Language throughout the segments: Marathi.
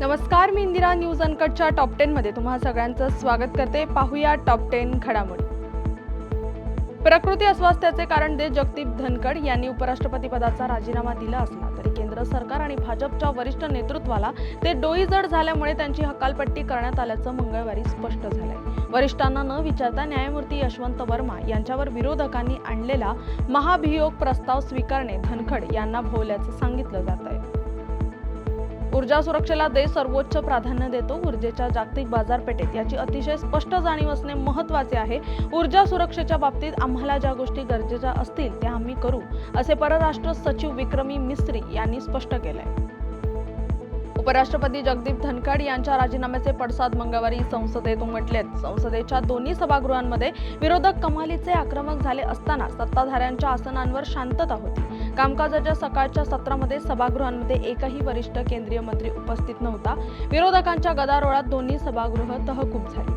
नमस्कार मी इंदिरा न्यूज अनकटच्या टॉप टेन मध्ये तुम्हा सगळ्यांचं स्वागत करते. पाहूया टॉप टेन घडामोडी. प्रकृती अस्वास्थ्याचे कारण देत जगदीप धनखड यांनी उपराष्ट्रपती पदाचा राजीनामा दिला असला तरी केंद्र सरकार आणि भाजपच्या वरिष्ठ नेतृत्वाला ते डोईजड झाल्यामुळे त्यांची हकालपट्टी करण्यात आल्याचं मंगळवारी स्पष्ट झालंय. वरिष्ठांना न विचारता न्यायमूर्ती यशवंत वर्मा यांच्यावर विरोधकांनी आणलेला महाभियोग प्रस्ताव स्वीकारणे धनखड यांना भोवल्याचं सांगितलं जात आहे ऊर्जा सुरक्षेला देश सर्वोच्च प्राधान्य देतो. ऊर्जेच्या जागतिक बाजारपेठेत याची अतिशय स्पष्ट जाणीव असणे महत्त्वाचे आहे. ऊर्जा सुरक्षेच्या बाबतीत आम्हाला ज्या गोष्टी गरजेच्या असतील त्या आम्ही करू असे परराष्ट्र सचिव विक्रमी मिस्त्री यांनी स्पष्ट केलंय. उपराष्ट्रपती जगदीप धनखड यांच्या राजीनाम्याचे पडसाद मंगळवारी संसदेत उमटलेत संसदेच्या दोन्ही सभागृहांमध्ये विरोधक कमालीचे आक्रमक झाले असताना सत्ताधाऱ्यांच्या आसनांवर शांतता होती. कामकाजाच्या सकाळच्या सत्रामध्ये सभागृहांमध्ये एकही वरिष्ठ केंद्रीय मंत्री उपस्थित नव्हता. विरोधकांच्या गदारोळात दोन्ही सभागृह तहकूब झाली.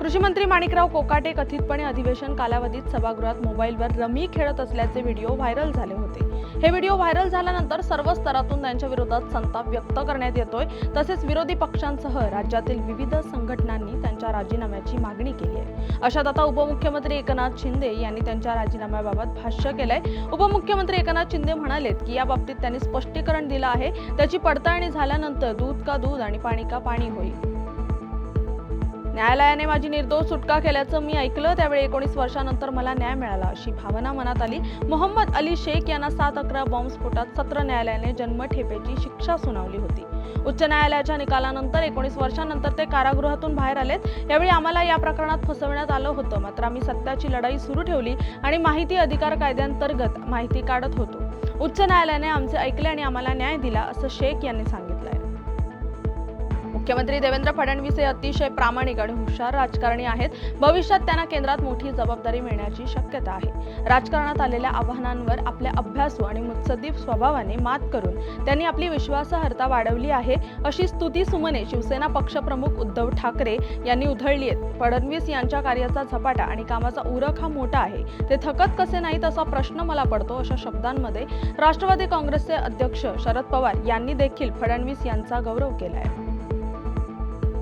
कृषी मंत्री माणिकराव कोकाटे कथितपणे अधिवेशन कालावधीत सभागृहात मोबाईलवर रमी खेळत असल्याचे व्हिडिओ व्हायरल झाले होते. हे व्हिडिओ व्हायरल झाल्यानंतर सर्व स्तरातून त्यांच्या विरोधात संताप व्यक्त करण्यात येतोय. तसेच विरोधी पक्षांसह राज्यातील विविध संघटनांनी त्यांच्या राजीनाम्याची मागणी केली आहे. अशात आता उपमुख्यमंत्री एकनाथ शिंदे यांनी त्यांच्या राजीनाम्याबाबत भाष्य केलंय. उपमुख्यमंत्री एकनाथ शिंदे म्हणालेत की या बाबतीत त्यांनी स्पष्टीकरण दिलं आहे. त्याची पडताळणी झाल्यानंतर दूध का दूध आणि पाणी का पाणी होईल. न्यायालयाने माझी निर्दोष सुटका केल्याचं मी ऐकलं. त्यावेळी एकोणीस वर्षानंतर मला न्याय मिळाला. अशी भावना मनात आली. मोहम्मद अली शेख यांना सात अकरा बॉम्बस्फोटात सत्र न्यायालयाने जन्मठेपेची शिक्षा सुनावली होती. उच्च न्यायालयाच्या निकालानंतर एकोणीस वर्षानंतर ते कारागृहातून बाहेर आलेत. यावेळी आम्हाला या प्रकरणात फसवण्यात आलं होतं. मात्र आम्ही सत्याची लढाई सुरू ठेवली आणि माहिती अधिकार कायद्यांतर्गत माहिती काढत होतो. उच्च न्यायालयाने आमचे ऐकले आणि आम्हाला न्याय दिला असं शेख यांनी सांगितलंय. मुख्यमंत्री देवेंद्र फडणवीस हे अतिशय प्रामाणिक आणि हुशार राजकारणी आहेत. भविष्यात त्यांना केंद्रात मोठी जबाबदारी मिळण्याची शक्यता आहे. राजकारणात आलेल्या आव्हानांवर आपल्या अभ्यासू आणि मुत्सदीप स्वभावाने मात करून त्यांनी आपली विश्वासार्हता वाढवली आहे अशी स्तुती सुमने शिवसेना पक्षप्रमुख उद्धव ठाकरे यांनी उधळली आहेत फडणवीस यांच्या कार्याचा झपाटा आणि कामाचा उरक हा मोठा आहे. ते थकत कसे नाहीत असा प्रश्न मला पडतो अशा शब्दांमध्ये राष्ट्रवादी काँग्रेसचे अध्यक्ष शरद पवार यांनी देखील फडणवीस यांचा गौरव केला आहे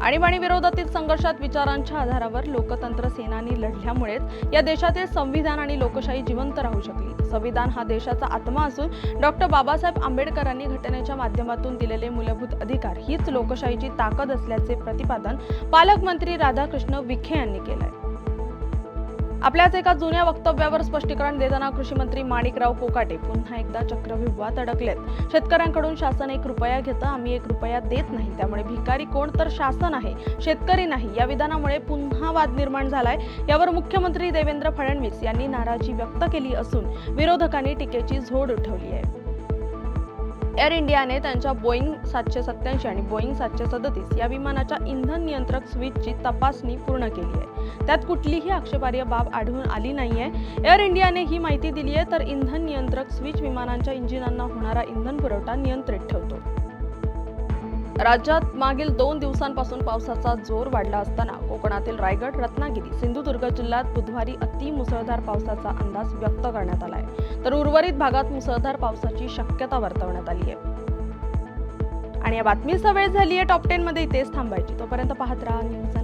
आणीबाणी विरोधातील संघर्षात विचारांच्या आधारावर लोकतंत्र सेनानी लढल्यामुळेच या देशातील संविधान आणि लोकशाही जिवंत राहू शकली. संविधान हा देशाचा आत्मा असून डॉक्टर बाबासाहेब आंबेडकरांनी घटनेच्या माध्यमातून दिलेले मूलभूत अधिकार हीच लोकशाहीची ताकद असल्याचे प्रतिपादन पालकमंत्री राधाकृष्ण विखे यांनी केलंय. आपल्याच एका जुन्या वक्तव्यावर स्पष्टीकरण देताना कृषी मंत्री माणिकराव कोकाटे पुन्हा एकदा चक्रव्यूहात अडकलेत. शेतकऱ्यांकडून शासन एक रुपया घेतं आम्ही एक रुपया देत नाही. त्यामुळे भिकारी कोण तर शासन आहे शेतकरी नाही या विधानामुळे पुन्हा वाद निर्माण झालाय. यावर मुख्यमंत्री देवेंद्र फडणवीस यांनी नाराजी व्यक्त केली असून विरोधकांनी टीकेची झोड उठवली आहे. एअर इंडियाने त्यांच्या बोईंग सातशे सत्याऐंशी आणि बोईंग सातशे सदतीस या विमानाच्या इंधन नियंत्रक स्विचची तपासणी पूर्ण केली आहे. त्यात कुठलीही आक्षेपार्ह बाब आढळून आली नाही आहे एअर इंडियाने ही माहिती दिली आहे तर इंधन नियंत्रक स्विच विमानांच्या इंजिनांना होणारा इंधन पुरवठा नियंत्रित ठेवतो. राज्यात मागील दोन दिवसांपासून पावसाचा जोर वाढला असताना कोकणातील रायगड रत्नागिरी सिंधुदुर्ग जिल्ह्यात बुधवारी अति मुसळधार पावसाचा अंदाज व्यक्त करण्यात आला आहे तर उर्वरित भागात मुसळधार पावसाची शक्यता वर्तवण्यात आली आहे. आणि या बातमीचा वेळ झाली आहे टॉप टेन मध्ये इथेच थांबायची. तोपर्यंत पाहत राहा न्यूज